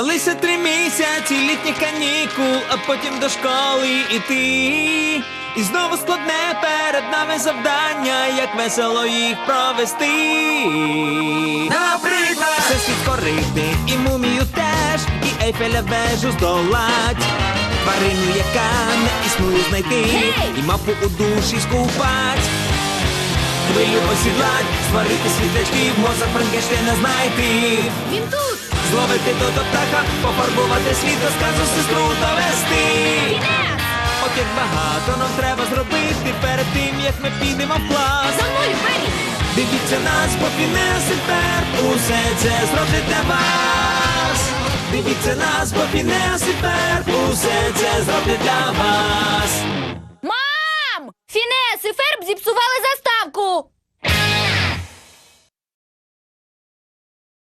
Лише три місяці літніх канікул, а потім до школи іти. І знову складне перед нами завдання, як весело їх провести. Наприклад, все світ корити, і мумію теж, і Ейфеля вежу здолать. Тварину, яка не існує знайти, і мапу у душі скупать. Хвилю осідлать, створити світлячки, мозок Франкенштейна знайти. Він тут! Зловити до птаха, пофарбувати світ, розказу сестру довести. От як багато нам треба зробити перед тим, як ми підемо в клас. За мною, Пері! Дивіться нас, бо фінес і усе це зроблять для вас. Дивіться нас, бо фінес і усе це зроблять для вас. Мам! Фінес і Ферб зіпсували!